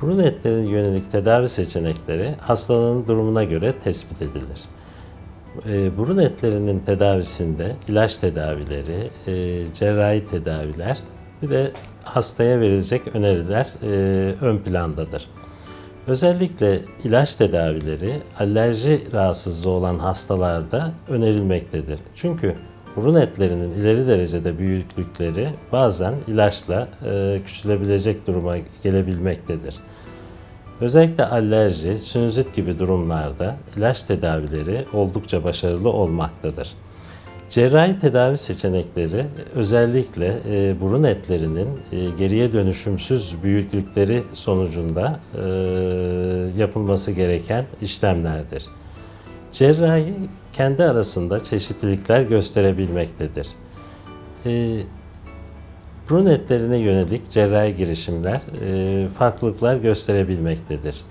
Burun etlerine yönelik tedavi seçenekleri hastanın durumuna göre tespit edilir. E, burun etlerinin tedavisinde ilaç tedavileri, e, cerrahi tedaviler bir de hastaya verilecek öneriler e, ön plandadır. Özellikle ilaç tedavileri alerji rahatsızlığı olan hastalarda önerilmektedir. Çünkü burun etlerinin ileri derecede büyüklükleri bazen ilaçla e, küçülebilecek duruma gelebilmektedir. Özellikle alerji, sinüzit gibi durumlarda ilaç tedavileri oldukça başarılı olmaktadır. Cerrahi tedavi seçenekleri özellikle e, burun etlerinin e, geriye dönüşümsüz büyüklükleri sonucunda yapılması gereken işlemlerdir. Cerrahi kendi arasında çeşitlilikler gösterebilmektedir. E, burun etlerine yönelik cerrahi girişimler e, farklılıklar gösterebilmektedir.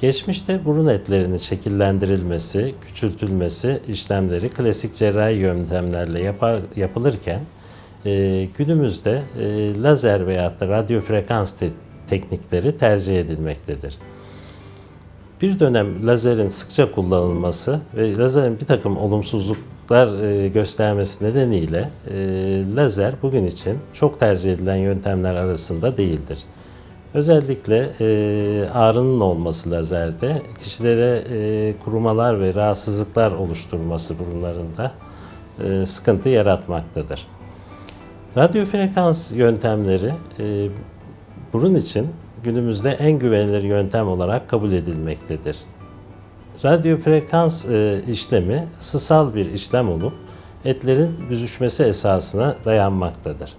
Geçmişte burun etlerinin şekillendirilmesi, küçültülmesi işlemleri klasik cerrahi yöntemlerle yapar, yapılırken e, günümüzde e, lazer veya da radyo frekans te- teknikleri tercih edilmektedir. Bir dönem lazerin sıkça kullanılması ve lazerin bir takım olumsuzluklar e, göstermesi nedeniyle e, lazer bugün için çok tercih edilen yöntemler arasında değildir. Özellikle e, ağrının olması lazerde kişilere e, kurumalar ve rahatsızlıklar oluşturması burunlarında sıkıntı yaratmaktadır. Radyo frekans yöntemleri burun için günümüzde en güvenilir yöntem olarak kabul edilmektedir. Radyo frekans e, işlemi ısısal bir işlem olup etlerin büzüşmesi esasına dayanmaktadır.